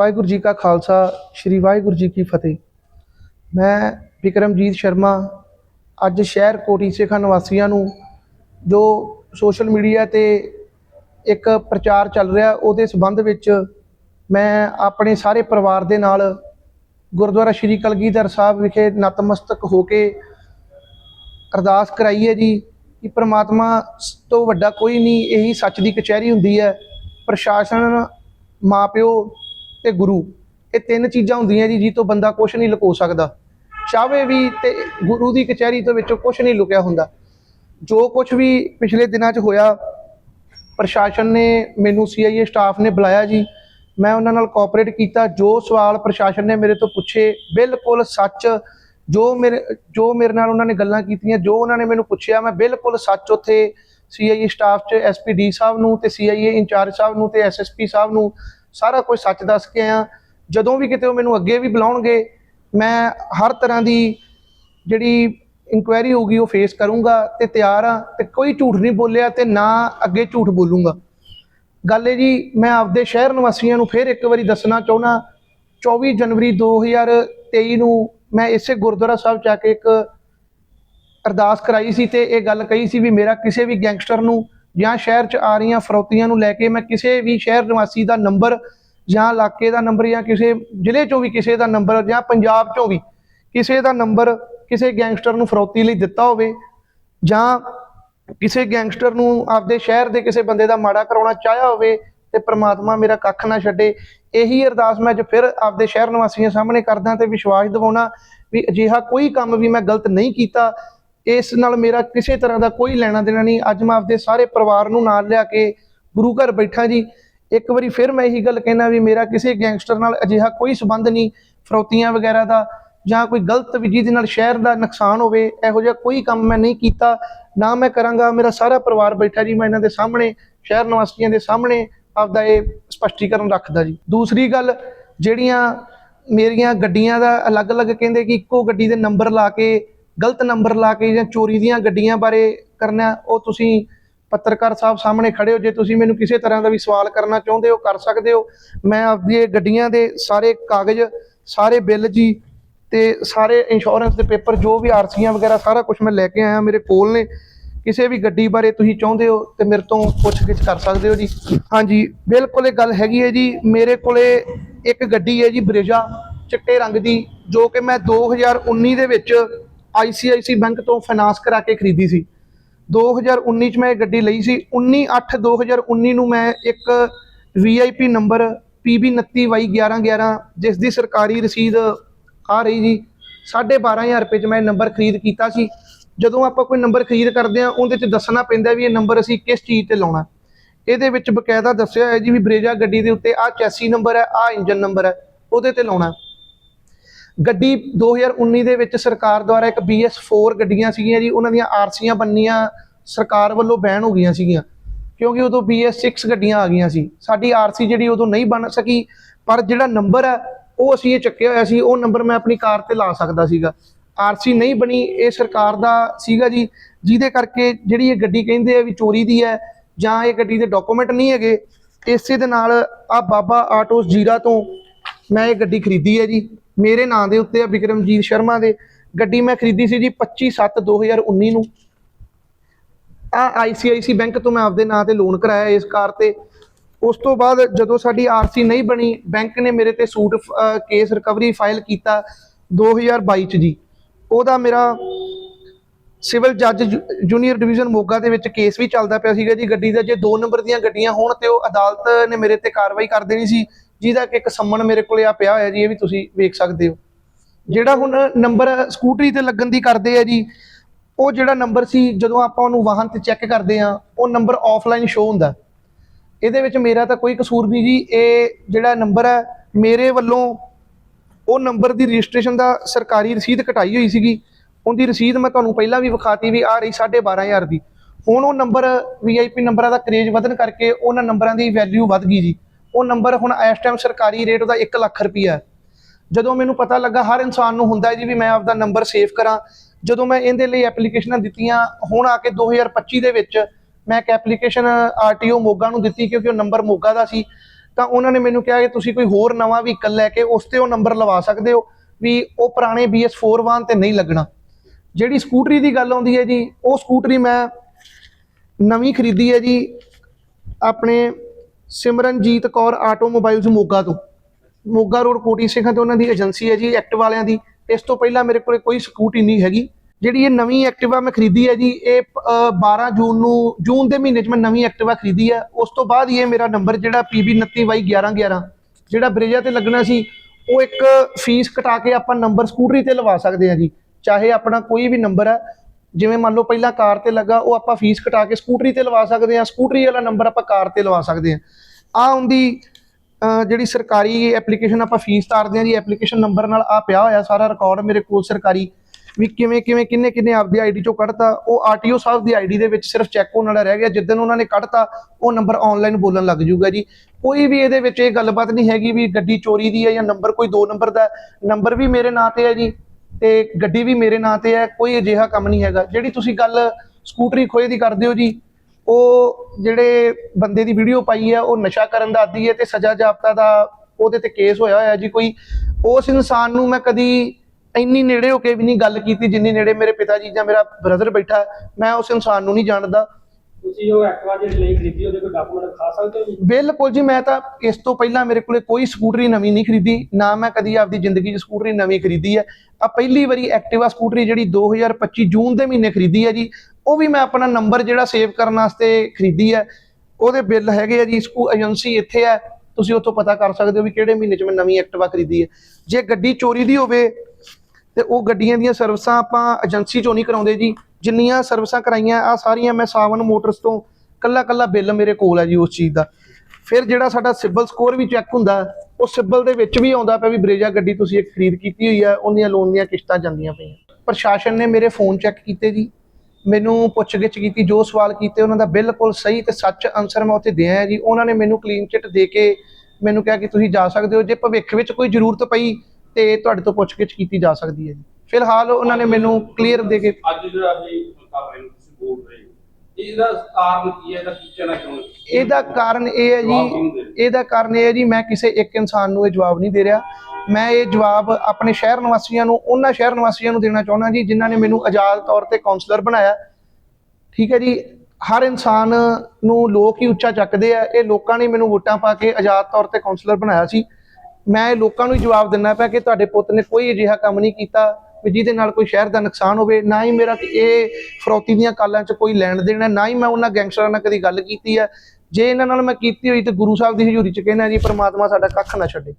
ਵਾਹਿਗੁਰੂ ਜੀ ਕਾ ਖਾਲਸਾ, ਸ੍ਰੀ ਵਾਹਿਗੁਰੂ ਜੀ ਕੀ ਫਤਿਹ। ਮੈਂ ਵਿਕਰਮਜੀਤ ਸ਼ਰਮਾ, ਅੱਜ ਸ਼ਹਿਰ ਕੋਟੀ ਸੇਖਾ ਨਿਵਾਸੀਆਂ ਨੂੰ, ਜੋ ਸੋਸ਼ਲ ਮੀਡੀਆ ਤੇ ਇੱਕ ਪ੍ਰਚਾਰ ਚੱਲ ਰਿਹਾ, ਉਹਦੇ ਸਬੰਧ ਵਿੱਚ ਮੈਂ ਆਪਣੇ ਸਾਰੇ ਪਰਿਵਾਰ ਦੇ ਨਾਲ ਗੁਰਦੁਆਰਾ ਸ਼੍ਰੀ ਕਲਗੀਧਰ ਸਾਹਿਬ ਵਿਖੇ ਨਤਮਸਤਕ ਹੋ ਕੇ ਅਰਦਾਸ ਕਰਾਈ ਹੈ ਜੀ ਕਿ ਪ੍ਰਮਾਤਮਾ ਤੋਂ ਵੱਡਾ ਕੋਈ ਨਹੀਂ, ਇਹੀ ਸੱਚ ਦੀ ਕਚਹਿਰੀ ਹੁੰਦੀ ਹੈ। ਪ੍ਰਸ਼ਾਸਨ, ਮਾਪਿਓ ਤੇ ਗੁਰੂ, ਇਹ ਤਿੰਨ ਚੀਜ਼ਾਂ ਹੁੰਦੀਆਂ ਜੀ ਜੀ ਤੋਂ ਬੰਦਾ ਕੁਝ ਨਹੀਂ ਲੁਕੋ ਸਕਦਾ। ਚਾਹਵੇ ਵੀ ਤੇ ਗੁਰੂ ਦੀ ਕਚਹਿਰੀ ਤੋਂ ਵਿੱਚੋਂ ਕੁਝ ਨਹੀਂ ਲੁਕਿਆ ਹੁੰਦਾ। ਜੋ ਕੁਝ ਵੀ ਪਿਛਲੇ ਦਿਨਾਂ 'ਚ ਹੋਇਆ, ਪ੍ਰਸ਼ਾਸਨ ਨੇ ਮੈਨੂੰ ਸੀਆਈਏ ਸਟਾਫ ਨੇ ਬੁਲਾਇਆ ਜੀ। ਮੈਂ ਉਹਨਾਂ ਨਾਲ ਕੋਆਪਰੇਟ ਕੀਤਾ। ਜੋ ਸਵਾਲ ਪ੍ਰਸ਼ਾਸਨ ਨੇ ਮੇਰੇ ਤੋਂ ਪੁੱਛੇ, ਬਿਲਕੁਲ ਸੱਚ, ਜੋ ਮੇਰੇ ਜੋ ਮੇਰੇ ਨਾਲ ਉਹਨਾਂ ਨੇ ਗੱਲਾਂ ਕੀਤੀਆਂ, ਜੋ ਉਹਨਾਂ ਨੇ ਮੈਨੂੰ ਪੁੱਛਿਆ, ਮੈਂ ਬਿਲਕੁਲ ਸੱਚ ਉੱਥੇ ਸੀਆਈਏ ਸਟਾਫ 'ਚ ਐਸਪੀਡੀ ਸਾਹਿਬ ਨੂੰ ਤੇ ਸੀਆਈਏ ਇੰਚਾਰਜ ਸਾਹਿਬ ਨੂੰ ਤੇ ਐਸਐਸਪੀ ਸਾਹਿਬ ਨੂੰ ਸਾਰਾ ਕੁਝ ਸੱਚ ਦੱਸ ਕੇ ਆਇਆ। ਜਦੋਂ ਵੀ ਕਿਤੇ ਉਹ ਮੈਨੂੰ ਅੱਗੇ ਵੀ ਬੁਲਾਉਣਗੇ, ਮੈਂ ਹਰ ਤਰ੍ਹਾਂ ਦੀ ਜਿਹੜੀ ਇਨਕੁਆਇਰੀ ਹੋਊਗੀ, ਉਹ ਫੇਸ ਕਰੂੰਗਾ ਤੇ ਤਿਆਰ ਆ ਤੇ ਕੋਈ ਝੂਠ ਨਹੀਂ ਬੋਲਿਆ ਤੇ ਨਾ ਅੱਗੇ ਝੂਠ ਬੋਲੂੰਗਾ। ਗੱਲ ਹੈ ਜੀ, ਮੈਂ ਆਪਦੇ ਸ਼ਹਿਰ ਨਿਵਾਸੀਆਂ ਨੂੰ ਫਿਰ ਇੱਕ ਵਾਰੀ ਦੱਸਣਾ ਚਾਹੁੰਦਾ 24 ਜਨਵਰੀ 2023 ਨੂੰ ਮੈਂ ਇਸੇ ਗੁਰਦੁਆਰਾ ਸਾਹਿਬ ਜਾ ਕੇ ਇੱਕ ਅਰਦਾਸ ਕਰਾਈ ਸੀ ਤੇ ਇਹ ਗੱਲ ਕਹੀ ਸੀ ਵੀ ਮੇਰਾ ਕਿਸੇ ਵੀ ਗੈਂਗਸਟਰ ਨੂੰ ਜਾਂ ਸ਼ਹਿਰ 'ਚ ਆ ਰਹੀਆਂ ਫਰੋਤੀਆਂ ਨੂੰ ਲੈ ਕੇ ਮੈਂ ਕਿਸੇ ਵੀ ਸ਼ਹਿਰ ਨਿਵਾਸੀ ਦਾ ਨੰਬਰ ਜਾਂ ਇਲਾਕੇ ਦਾ ਨੰਬਰ ਜਾਂ ਕਿਸੇ ਜ਼ਿਲ੍ਹੇ 'ਚੋਂ ਵੀ ਕਿਸੇ ਦਾ ਨੰਬਰ ਜਾਂ ਪੰਜਾਬ 'ਚੋਂ ਵੀ ਕਿਸੇ ਦਾ ਨੰਬਰ ਕਿਸੇ ਗੈਂਗਸਟਰ ਨੂੰ ਫਰੋਤੀ ਲਈ ਦਿੱਤਾ ਹੋਵੇ ਜਾਂ ਕਿਸੇ ਗੈਂਗਸਟਰ ਨੂੰ ਆਪਦੇ ਸ਼ਹਿਰ ਦੇ ਕਿਸੇ ਬੰਦੇ ਦਾ ਮਾੜਾ ਕਰਾਉਣਾ ਚਾਹਿਆ ਹੋਵੇ ਤੇ ਪ੍ਰਮਾਤਮਾ ਮੇਰਾ ਕੱਖ ਨਾ ਛੱਡੇ, ਇਹੀ ਅਰਦਾਸ ਮੈਂ ਅੱਜ ਫਿਰ ਆਪਦੇ ਸ਼ਹਿਰ ਨਿਵਾਸੀਆਂ ਸਾਹਮਣੇ ਕਰਦਾ ਤੇ ਵਿਸ਼ਵਾਸ ਦਿਵਾਉਣਾ ਵੀ ਅਜਿਹਾ ਕੋਈ ਕੰਮ ਵੀ ਮੈਂ ਗਲਤ ਨਹੀਂ ਕੀਤਾ। ਇਸ ਨਾਲ ਮੇਰਾ ਕਿਸੇ ਤਰ੍ਹਾਂ ਦਾ ਕੋਈ ਲੈਣਾ ਦੇਣਾ ਨਹੀਂ। ਅੱਜ ਮੈਂ ਆਪਦੇ ਸਾਰੇ ਪਰਿਵਾਰ ਨੂੰ ਨਾਲ ਲਿਆ ਕੇ ਗੁਰੂ ਘਰ ਬੈਠਾ ਜੀ। ਇੱਕ ਵਾਰੀ ਫਿਰ ਮੈਂ ਇਹੀ ਗੱਲ ਕਹਿਣਾ ਵੀ ਮੇਰਾ ਕਿਸੇ ਗੈਂਗਸਟਰ ਨਾਲ ਅਜਿਹਾ ਕੋਈ ਸਬੰਧ ਨਹੀਂ, ਫਰੋਤੀਆਂ ਵਗੈਰਾ ਦਾ ਜਾਂ ਕੋਈ ਗਲਤ ਵੀ ਜਿਹਦੇ ਨਾਲ ਸ਼ਹਿਰ ਦਾ ਨੁਕਸਾਨ ਹੋਵੇ, ਇਹੋ ਜਿਹਾ ਕੋਈ ਕੰਮ ਮੈਂ ਨਹੀਂ ਕੀਤਾ। ਨਾ ਮੈਂ ਕਰਾਂਗਾ, ਮੇਰਾ ਸਾਰਾ ਪਰਿਵਾਰ ਬੈਠਾ ਜੀ, ਮੈਂ ਇਹਨਾਂ ਦੇ ਸਾਹਮਣੇ, ਸ਼ਹਿਰ ਨਿਵਾਸੀਆਂ ਦੇ ਸਾਹਮਣੇ ਆਪਦਾ ਇਹ ਸਪਸ਼ਟੀਕਰਨ ਰੱਖਦਾ ਜੀ। ਦੂਸਰੀ ਗੱਲ, ਜਿਹੜੀਆਂ ਮੇਰੀਆਂ ਗੱਡੀਆਂ ਦਾ ਅਲੱਗ-ਅਲੱਗ ਕਹਿੰਦੇ ਕਿ ਇੱਕੋ ਗੱਡੀ ਦੇ ਨੰਬਰ ਲਾ ਕੇ ਗਲਤ ਨੰਬਰ ਲਾ ਕੇ ਜਾਂ ਚੋਰੀ ਦੀਆਂ ਗੱਡੀਆਂ ਬਾਰੇ ਕਰਨਾ, ਉਹ ਤੁਸੀਂ ਪੱਤਰਕਾਰ ਸਾਹਿਬ ਸਾਹਮਣੇ ਖੜੇ ਹੋ, ਜੇ ਤੁਸੀਂ ਮੈਨੂੰ ਕਿਸੇ ਤਰ੍ਹਾਂ ਦਾ ਵੀ ਸਵਾਲ ਕਰਨਾ ਚਾਹੁੰਦੇ ਹੋ, ਕਰ ਸਕਦੇ ਹੋ। ਮੈਂ ਆਪਦੀ ਗੱਡੀਆਂ ਦੇ ਸਾਰੇ ਕਾਗਜ਼, ਸਾਰੇ ਬਿੱਲ ਜੀ ਤੇ ਸਾਰੇ ਇੰਸ਼ੋਰੈਂਸ ਦੇ ਪੇਪਰ, ਜੋ ਵੀ ਆਰਸੀਆਂ ਵਗੈਰਾ, ਸਾਰਾ ਕੁਝ ਮੈਂ ਲੈ ਕੇ ਆਇਆ, ਮੇਰੇ ਕੋਲ ਨੇ। ਕਿਸੇ ਵੀ ਗੱਡੀ ਬਾਰੇ ਤੁਸੀਂ ਚਾਹੁੰਦੇ ਹੋ ਤੇ ਮੇਰੇ ਤੋਂ ਪੁੱਛਗਿੱਛ ਕਰ ਸਕਦੇ ਹੋ ਜੀ। ਹਾਂਜੀ, ਬਿਲਕੁਲ ਇਹ ਗੱਲ ਹੈਗੀ ਹੈ ਜੀ, ਮੇਰੇ ਕੋਲੇ ਇੱਕ ਗੱਡੀ ਹੈ ਜੀ ਬ੍ਰਿਜ਼ਾ ਚਿੱਟੇ ਰੰਗ ਦੀ, ਜੋ ਕਿ ਮੈਂ 2019 ਦੇ ਵਿੱਚ ICICI ਬੈਂਕ ਤੋਂ ਫਾਈਨਾਂਸ ਕਰਾ ਕੇ ਖਰੀਦੀ ਸੀ। 2019 ਚ ਮੈਂ ਇਹ ਗੱਡੀ ਲਈ ਸੀ। 19/8/2019 ਨੂੰ ਮੈਂ ਇੱਕ VIP ਨੰਬਰ PB29Y1111 ਜਿਸ ਦੀ ਸਰਕਾਰੀ ਰਸੀਦ ਆ ਰਹੀ ਜੀ 12500 ਰੁਪਏ ਚ ਮੈਂ ਇਹ ਨੰਬਰ ਖਰੀਦ ਕੀਤਾ ਸੀ। ਜਦੋਂ ਆਪਾਂ ਕੋਈ ਨੰਬਰ ਖਰੀਦ ਕਰਦੇ ਆ ਉਹਦੇ ਚ ਦੱਸਣਾ ਪੈਂਦਾ ਵੀ ਇਹ ਨੰਬਰ ਅਸੀਂ ਕਿਸ ਚੀਜ਼ ਤੇ ਲਾਉਣਾ। ਇਹਦੇ ਵਿੱਚ ਬਕਾਇਦਾ ਦੱਸਿਆ ਹੋਇਆ ਜੀ ਵੀ ਬਰੇਜਾ ਗੱਡੀ ਦੇ ਉੱਤੇ ਆਹ ਚੈਸੀ ਨੰਬਰ ਹੈ, ਆਹ ਇੰਜਨ ਨੰਬਰ ਹੈ, ਉਹਦੇ ਤੇ ਲਾਉਣਾ। ਗੱਡੀ 2019 ਦੇ ਵਿੱਚ ਸਰਕਾਰ ਦੁਆਰਾ ਇੱਕ BS4 ਗੱਡੀਆਂ ਸੀਗੀਆਂ ਜੀ, ਉਹਨਾਂ ਦੀਆਂ ਆਰਸੀਆਂ ਬੰਨੀਆਂ ਸਰਕਾਰ ਵੱਲੋਂ ਬੈਨ ਹੋ ਗਈਆਂ ਸੀਗੀਆਂ। ਕਿਉਂਕਿ ਉਦੋਂ BS6 ਗੱਡੀਆਂ ਆ ਗਈਆਂ ਸੀ। ਸਾਡੀ ਆਰਸੀ ਜਿਹੜੀ ਉਦੋਂ ਨਹੀਂ ਬਣ ਸਕੀ, ਪਰ ਜਿਹੜਾ ਨੰਬਰ ਹੈ, ਉਹ ਅਸੀਂ ਇਹ ਚੱਕਿਆ ਹੋਇਆ ਸੀ, ਉਹ ਨੰਬਰ ਮੈਂ ਆਪਣੀ ਕਾਰ ਤੇ ਲਾ ਸਕਦਾ ਸੀਗਾ। ਆਰਸੀ ਨਹੀਂ ਬਣੀ, ਇਹ ਸਰਕਾਰ ਦਾ ਸੀਗਾ ਜੀ, ਜਿਹਦੇ ਕਰਕੇ ਜਿਹੜੀ ਇਹ ਗੱਡੀ ਕਹਿੰਦੇ ਆ ਵੀ ਚੋਰੀ ਦੀ ਹੈ, ਜਾਂ ਇਹ ਗੱਡੀ ਦੇ ਡਾਕੂਮੈਂਟ ਨਹੀਂ ਹੈਗੇ, ਇਸੇ ਦੇ ਨਾਲ ਆ ਬਾਬਾ ਆਟੋਸ ਜੀਰਾ ਤੋਂ ਮੈਂ ਇਹ ਗੱਡੀ ਖਰੀਦੀ ਹੈ ਜੀ। ਮੇਰੇ ਨਾਂ ਦੇ ਉੱਤੇ ਆ ਵਿਕਰਮਜੀਤ ਸ਼ਰਮਾ ਦੇ। ਗੱਡੀ ਮੈਂ ਖਰੀਦੀ ਸੀ ਜੀ 25/7/2019 ਨੂੰ। ਆ ICICI ਬੈਂਕ ਤੋਂ ਮੈਂ ਆਪਦੇ ਨਾਂ ਤੇ ਲੋਨ ਕਰਾਇਆ ਇਸ ਕਾਰ ਤੇ। ਉਸ ਤੋਂ ਬਾਅਦ ਜਦੋਂ ਸਾਡੀ ਆਰਸੀ ਨਹੀਂ ਬਣੀ, ਬੈਂਕ ਨੇ ਮੇਰੇ ਤੇ ਸੂਟ ਕੇਸ ਰਿਕਵਰੀ ਫਾਈਲ ਕੀਤਾ 2022 ਚ ਜੀ। ਉਹਦਾ ਮੇਰਾ ਸਿਵਲ ਜੱਜ ਜੂਨੀਅਰ ਡਿਵੀਜ਼ਨ ਮੋਗਾ ਦੇ ਵਿੱਚ ਕੇਸ ਵੀ ਚੱਲਦਾ ਪਿਆ ਸੀਗਾ ਜੀ। ਗੱਡੀ ਦਾ ਜੇ ਦੋ ਨੰਬਰ ਦੀਆਂ ਗੱਡੀਆਂ ਹੋਣ ਤੇ ਉਹ ਅਦਾਲਤ ਨੇ ਮੇਰੇ ਤੇ ਕਾਰਵਾਈ ਕਰ ਦੇਣੀ ਸੀ। ਜਿਹਦਾ ਕਿ ਇੱਕ ਸੰਮਣ ਮੇਰੇ ਕੋਲੇ ਆ ਪਿਆ ਹੋਇਆ ਜੀ, ਇਹ ਵੀ ਤੁਸੀਂ ਵੇਖ ਸਕਦੇ ਹੋ। ਜਿਹੜਾ ਹੁਣ ਨੰਬਰ ਸਕੂਟਰੀ ਤੇ ਲੱਗਣ ਦੀ ਕਰਦੇ ਆ ਜੀ, ਉਹ ਜਿਹੜਾ ਨੰਬਰ ਸੀ, ਜਦੋਂ ਆਪਾਂ ਉਹਨੂੰ ਵਾਹਨ ਤੇ ਚੈੱਕ ਕਰਦੇ ਆ, ਉਹ ਨੰਬਰ ਆਫਲਾਈਨ ਸ਼ੋ ਹੁੰਦਾ। ਇਹਦੇ ਵਿੱਚ ਮੇਰਾ ਤਾਂ ਕੋਈ ਕਸੂਰ ਨਹੀਂ ਜੀ, ਇਹ ਜਿਹੜਾ ਨੰਬਰ ਹੈ, ਮੇਰੇ ਵੱਲੋਂ ਉਹ ਨੰਬਰ ਦੀ ਰਜਿਸਟ੍ਰੇਸ਼ਨ ਦਾ ਸਰਕਾਰੀ ਰਸੀਦ ਕਟਾਈ ਹੋਈ ਸੀਗੀ। ਉਹਦੀ ਰਸੀਦ ਮੈਂ ਤੁਹਾਨੂੰ ਪਹਿਲਾਂ ਵੀ ਵਿਖਾਤੀ ਵੀ ਆ ਰਹੀ 12500 ਦੀ। ਹੁਣ ਉਹ ਨੰਬਰ ਵੀਆਈਪੀ ਨੰਬਰਾਂ ਦਾ ਕਰੇਜ ਵਧਣ ਕਰਕੇ ਉਹਨਾਂ ਨੰਬਰਾਂ ਦੀ ਵੈਲਿਊ ਵੱਧ ਗਈ ਜੀ। ਉਹ ਨੰਬਰ ਹੁਣ ਇਸ ਟਾਈਮ ਸਰਕਾਰੀ ਰੇਟ ਉਹਦਾ 1 ਲੱਖ ਰੁਪਈਆ ਜਦੋਂ ਮੈਨੂੰ ਪਤਾ ਲੱਗਾ, ਹਰ ਇਨਸਾਨ ਨੂੰ ਹੁੰਦਾ ਜੀ ਵੀ ਮੈਂ ਆਪਦਾ ਨੰਬਰ ਸੇਵ ਕਰਾਂ। ਜਦੋਂ ਮੈਂ ਇਹਦੇ ਲਈ ਐਪਲੀਕੇਸ਼ਨਾਂ ਦਿੱਤੀਆਂ, ਹੁਣ ਆ ਕੇ 2025 ਦੇ ਵਿੱਚ ਮੈਂ ਇੱਕ ਐਪਲੀਕੇਸ਼ਨ ਆਰਟੀਓ ਮੋਗਾ ਨੂੰ ਦਿੱਤੀ ਕਿਉਂਕਿ ਉਹ ਨੰਬਰ ਮੋਗਾ ਦਾ ਸੀ। ਤਾਂ ਉਹਨਾਂ ਨੇ ਮੈਨੂੰ ਕਿਹਾ ਕਿ ਤੁਸੀਂ ਕੋਈ ਹੋਰ ਨਵਾਂ ਵਹੀਕਲ ਲੈ ਕੇ ਉਸ ਤੇ ਉਹ ਨੰਬਰ ਲਵਾ ਸਕਦੇ ਹੋ ਵੀ ਉਹ ਪੁਰਾਣੇ BS4 ਵਾਹਨ ਤੇ ਨਹੀਂ ਲੱਗਣਾ। ਜਿਹੜੀ ਸਕੂਟਰੀ ਦੀ ਗੱਲ ਆਉਂਦੀ ਹੈ ਜੀ, ਉਹ ਸਕੂਟਰੀ ਮੈਂ ਨਵੀਂ ਖਰੀਦੀ ਹੈ ਜੀ, ਆਪਣੇ ਸਿਮਰਨਜੀਤ ਕੌਰ ਆਟੋਮੋਬਾਈਲਸ ਮੋਗਾ ਤੋਂ। ਮੋਗਾ ਰੋਡ ਕੋਟੀ ਸਿੰਘਾਂ ਤੇ ਉਹਨਾਂ ਦੀ ਏਜੰਸੀ ਹੈ ਜੀ ਐਕਟਿਵ ਵਾਲਿਆਂ ਦੀ। ਇਸ ਤੋਂ ਪਹਿਲਾਂ ਮੇਰੇ ਕੋਲੇ ਕੋਈ ਸਕੂਟੀ ਨਹੀਂ ਹੈਗੀ। ਜਿਹੜੀ ਇਹ ਨਵੀਂ ਐਕਟਿਵਾ ਮੈਂ ਖਰੀਦੀ ਹੈ ਜੀ ਇਹ ਅ, 12 ਜੂਨ ਨੂੰ ਜੂਨ ਦੇ ਮਹੀਨੇ 'ਚ ਮੈਂ ਨਵੀਂ ਐਕਟਿਵਾ ਖਰੀਦੀ ਹੈ। ਉਸ ਤੋਂ ਬਾਅਦ ਹੀ ਇਹ ਮੇਰਾ ਨੰਬਰ ਜਿਹੜਾ PB29Y1111 ਜਿਹੜਾ ਬ੍ਰੇਜਾ ਤੇ ਲੱਗਣਾ ਸੀ ਉਹ ਇੱਕ ਫੀਸ ਕਟਾ ਕੇ ਆਪਾਂ ਨੰਬਰ ਸਕੂਟਰੀ ਤੇ ਲਵਾ ਸਕਦੇ ਹਾਂ ਜੀ। ਚਾਹੇ ਆਪਣਾ ਕੋਈ ਵੀ ਨੰਬਰ ਹੈ ਜਿਵੇਂ ਮੰਨ ਲਓ ਪਹਿਲਾਂ ਕਾਰ ਤੇ ਲੱਗਾ, ਉਹ ਆਪਾਂ ਫੀਸ ਕਟਾ ਕੇ ਸਕੂਟਰੀ ਤੇ ਲਵਾ ਸਕਦੇ ਹਾਂ, ਸਕੂਟਰੀ ਵਾਲਾ ਨੰਬਰ ਆਪਾਂ ਕਾਰ ਤੇ ਲਵਾ ਸਕਦੇ ਹਾਂ। ਆ ਹੁੰਦੀ ਜਿਹੜੀ ਸਰਕਾਰੀ ਐਪਲੀਕੇਸ਼ਨ ਆਪਾਂ ਫੀਸ ਤਾਰਦੇ ਹਾਂ ਜੀ ਐਪਲੀਕੇਸ਼ਨ ਨੰਬਰ ਨਾਲ ਆ ਪਿਆ ਹੋਇਆ ਸਾਰਾ ਰਿਕਾਰਡ ਮੇਰੇ ਕੋਲ ਸਰਕਾਰੀ, ਵੀ ਕਿਵੇਂ ਕਿਵੇਂ, ਕਿੰਨੇ ਕਿੰਨੇ ਆਪਦੀ ਆਈਡੀ ਚੋਂ ਕੱਢਤਾ, ਉਹ ਆਰਟੀਓ ਸਾਹਿਬ ਦੀ ਆਈਡੀ ਦੇ ਵਿੱਚ ਸਿਰਫ ਚੈੱਕ ਹੋਣ ਵਾਲਾ ਰਹਿ ਗਿਆ ਜਿੱਦਨ ਉਹਨਾਂ ਨੇ ਕੱਢਤਾ, ਉਹ ਨੰਬਰ ਆਨਲਾਈਨ ਬੋਲਣ ਲੱਗ ਜੂਗਾ ਜੀ। ਕੋਈ ਵੀ ਇਹਦੇ ਵਿੱਚ ਇਹ ਗੱਲਬਾਤ ਨਹੀਂ ਹੈਗੀ ਵੀ ਗੱਡੀ ਚੋਰੀ ਦੀ ਹੈ ਜਾਂ ਨੰਬਰ ਕੋਈ ਦੋ ਨੰਬਰ ਦਾ ਨੰਬਰ ਵੀ ਮੇਰੇ ਨਾਂ ਤੇ ਹੈ ਜੀ। ਤੇ ਗੱਡੀ ਵੀ ਮੇਰੇ ਨਾਂ ਤੇ ਹੈ, ਕੋਈ ਅਜਿਹਾ ਕੰਮ ਨਹੀਂ ਹੈਗਾ। ਜਿਹੜੀ ਤੁਸੀਂ ਗੱਲ ਸਕੂਟਰੀ ਖੋਏ ਦੀ ਕਰਦੇ ਹੋ ਜੀ, ਉਹ ਜਿਹੜੇ ਬੰਦੇ ਦੀ ਵੀਡੀਓ ਪਾਈ ਹੈ, ਉਹ ਨਸ਼ਾ ਕਰਨ ਦਾ ਆਦੀ ਹੈ ਤੇ ਸਜ਼ਾ ਜਾਪਤਾ ਦਾ ਉਹਦੇ ਤੇ ਕੇਸ ਹੋਇਆ ਹੋਇਆ ਜੀ ਕੋਈ। ਉਸ ਇਨਸਾਨ ਨੂੰ ਮੈਂ ਕਦੀ ਇੰਨੀ ਨੇੜੇ ਹੋ ਕੇ ਵੀ ਨਹੀਂ ਗੱਲ ਕੀਤੀ ਜਿੰਨੀ ਨੇੜੇ ਮੇਰੇ ਪਿਤਾ ਜੀ ਜਾਂ ਮੇਰਾ ਬ੍ਰਦਰ ਬੈਠਾ ਮੈਂ ਉਸ ਇਨਸਾਨ ਨੂੰ ਨਹੀਂ ਜਾਣਦਾ। ਤੁਸੀਂ ਉਹ ਐਕਟਿਵਾ ਜਿਹੜੀ ਲਈ ਖਰੀਦੀ, ਉਹਦੇ ਕੋਈ ਡਾਕੂਮੈਂਟ ਖਾ ਸਕਦੇ ਹੋ ਜੀ? ਬਿਲਕੁਲ ਜੀ, ਮੈਂ ਤਾਂ ਇਸ ਤੋਂ ਪਹਿਲਾਂ ਮੇਰੇ ਕੋਲੇ ਕੋਈ ਸਕੂਟਰੀ ਨਵੀਂ ਨਹੀਂ ਖਰੀਦੀ, ਨਾ ਮੈਂ ਕਦੀ ਆਪਦੀ ਜ਼ਿੰਦਗੀ 'ਚ ਸਕੂਟਰੀ ਨਵੀਂ ਖਰੀਦੀ ਹੈ। ਆ ਪਹਿਲੀ ਵਾਰੀ ਐਕਟਿਵਾ ਸਕੂਟਰੀ ਜਿਹੜੀ 2025 ਜੂਨ ਦੇ ਮਹੀਨੇ ਖਰੀਦੀ ਹੈ ਜੀ, ਉਹ ਵੀ ਮੈਂ ਆਪਣਾ ਨੰਬਰ ਜਿਹੜਾ ਸੇਵ ਕਰਨ ਵਾਸਤੇ ਖਰੀਦੀ ਹੈ। ਉਹਦੇ ਬਿੱਲ ਹੈਗੇ ਆ ਜੀ, ਸਕੂ, ਏਜੰਸੀ ਇੱਥੇ ਹੈ, ਤੁਸੀਂ ਉੱਥੋਂ ਪਤਾ ਕਰ ਸਕਦੇ ਹੋ ਵੀ ਕਿਹੜੇ ਮਹੀਨੇ 'ਚ ਮੈਂ ਨਵੀਂ ਐਕਟਿਵਾ ਖਰੀਦੀ ਹੈ। ਜੇ ਗੱਡੀ ਚੋਰੀ ਦੀ ਹੋਵੇ, ਤੇ ਉਹ ਗੱਡੀਆਂ ਦੀਆਂ ਸਰਵਿਸਾਂ ਆਪਾਂ ਏਜੰਸੀ ਚੋਂ ਨਹੀਂ ਕਰਾਉਂਦੇ ਜੀ। ਜਿੰਨੀਆਂ ਸਰਵਿਸਾਂ ਕਰਾਈਆਂ ਆ ਸਾਰੀਆਂ ਮੈਂ ਸਾਵਨ ਮੋਟਰਸ ਤੋਂ ਕੱਲਾ ਕੱਲਾ ਬਿੱਲ ਮੇਰੇ ਕੋਲ ਹੈ ਜੀ ਉਸ ਚੀਜ਼ ਦਾ। ਫਿਰ ਜਿਹੜਾ ਸਾਡਾ ਸਿਬਲ ਸਕੋਰ ਵੀ ਚੈੱਕ ਹੁੰਦਾ, ਉਹ ਸਿਬਲ ਦੇ ਵਿੱਚ ਵੀ ਆਉਂਦਾ ਪਿਆ ਵੀ ਬਰੇਜਾ ਗੱਡੀ ਤੁਸੀਂ ਇੱਕ ਖਰੀਦ ਕੀਤੀ ਹੋਈ ਹੈ, ਉਹਦੀਆਂ ਲੋਨ ਦੀਆਂ ਕਿਸ਼ਤਾਂ ਜਾਂਦੀਆਂ ਪਈਆਂ। ਪ੍ਰਸ਼ਾਸਨ ਨੇ ਮੇਰੇ ਫੋਨ ਚੈੱਕ ਕੀਤੇ ਜੀ। ਮੈਨੂੰ ਪੁੱਛਗਿੱਛ ਕੀਤੀ, ਜੋ ਸਵਾਲ ਕੀਤੇ, ਉਹਨਾਂ ਦਾ ਬਿਲਕੁਲ ਸਹੀ ਤੇ ਸੱਚ ਆਨਸਰ ਮੈਂ ਉੱਥੇ ਦਿਆ ਹੈ ਜੀ। ਉਹਨਾਂ ਨੇ ਮੈਨੂੰ ਕਲੀਨ ਚਿੱਟ ਦੇ ਕੇ ਮੈਨੂੰ ਕਿਹਾ ਕਿ ਤੁਸੀਂ ਜਾ ਸਕਦੇ ਹੋ। ਜੇ ਭਵਿੱਖ ਵਿੱਚ ਕੋਈ ਜ਼ਰੂਰਤ ਪਈ ਤੇ ਤੁਹਾਡੇ ਤੋਂ ਪੁੱਛਗਿੱਛ ਕੀਤੀ ਜਾ ਸਕਦੀ ਹੈ ਜੀ। ਫਿਲਹਾਲ ਉਹਨਾਂ ਨੇ ਮੈਨੂੰ ਕਲੀਅਰ ਦੇ ਕੇ ਅੱਜ ਜਿਹੜਾ ਵੀ ਕਰ ਰਹੇ ਹੋ ਤੁਸੀਂ ਬੋਲ ਰਹੇ ਹੋ। ਇਹਦਾ ਕਾਰਨ ਕੀ ਹੈ? ਇਹਦਾ ਕੀ ਕਹਿਣਾ ਚਾਹੁੰਦੇ ਹੋ? ਇਹਦਾ ਕਾਰਨ ਇਹ ਹੈ ਜਵਾਬ ਕਿਉਂ ਦੇ ਜੀ ਰਹੇ? ਇਹਦਾ ਕਾਰਨ ਇਹ ਹੈ ਜੀ ਮੈਂ ਕਿਸੇ ਇੱਕ ਇਨਸਾਨ ਨੂੰ ਇਹ ਜਵਾਬ ਨਹੀਂ ਦੇ ਰਿਹਾ। ਮੈਂ ਇਹ ਜਵਾਬ ਆਪਣੇ ਸ਼ਹਿਰ ਨਿਵਾਸੀਆਂ ਨੂੰ ਉਹਨਾਂ ਸ਼ਹਿਰ ਨਿਵਾਸੀਆਂ ਨੂੰ ਦੇਣਾ ਚਾਹੁੰਦਾ ਜੀ ਜਿਨ੍ਹਾਂ ਨੇ ਮੈਨੂੰ ਆਜ਼ਾਦ ਤੌਰ ਤੇ ਕਾਉਂਸਲਰ ਬਣਾਇਆ। ਠੀਕ ਹੈ ਜੀ ਹਰ ਇਨਸਾਨ ਨੂੰ ਲੋਕ ਹੀ ਉੱਚਾ ਚੱਕਦੇ ਆ। ਇਹ ਲੋਕਾਂ ਨੇ ਮੈਨੂੰ ਵੋਟਾਂ ਪਾ ਕੇ ਆਜ਼ਾਦ ਤੌਰ ਤੇ ਕਾਉਂਸਲਰ ਬਣਾਇਆ ਸੀ। ਮੈਂ ਇਹ ਲੋਕਾਂ ਨੂੰ ਹੀ ਜਵਾਬ ਦਿੰਦਾ ਪਿਆ ਕਿ ਤੁਹਾਡੇ ਪੁੱਤ ਨੇ ਕੋਈ ਅਜਿਹਾ ਕੰਮ ਨਹੀਂ ਕੀਤਾ। ਵੀ ਜਿਹਦੇ ਨਾਲ ਕੋਈ ਸ਼ਹਿਰ ਦਾ ਨੁਕਸਾਨ ਹੋਵੇ, ਨਾ ਹੀ ਮੇਰਾ ਇਹ ਫਰੌਤੀ ਦੀਆਂ ਕਾਲਾਂ 'ਚ ਕੋਈ ਲੈਣ ਦੇਣ ਹੈ, ਨਾ ਹੀ ਮੈਂ ਉਹਨਾਂ ਗੈਂਗਸਟਰਾਂ ਨਾਲ ਕਦੀ ਗੱਲ ਕੀਤੀ ਹੈ। ਜੇ ਇਹਨਾਂ ਨਾਲ ਮੈਂ ਕੀਤੀ ਹੋਈ ਤੇ ਗੁਰੂ ਸਾਹਿਬ ਦੀ ਹਜ਼ੂਰੀ 'ਚ ਕਹਿੰਦਾ ਜੀ, ਪ੍ਰਮਾਤਮਾ ਸਾਡਾ ਕੱਖ ਨਾ ਛੱਡੇ।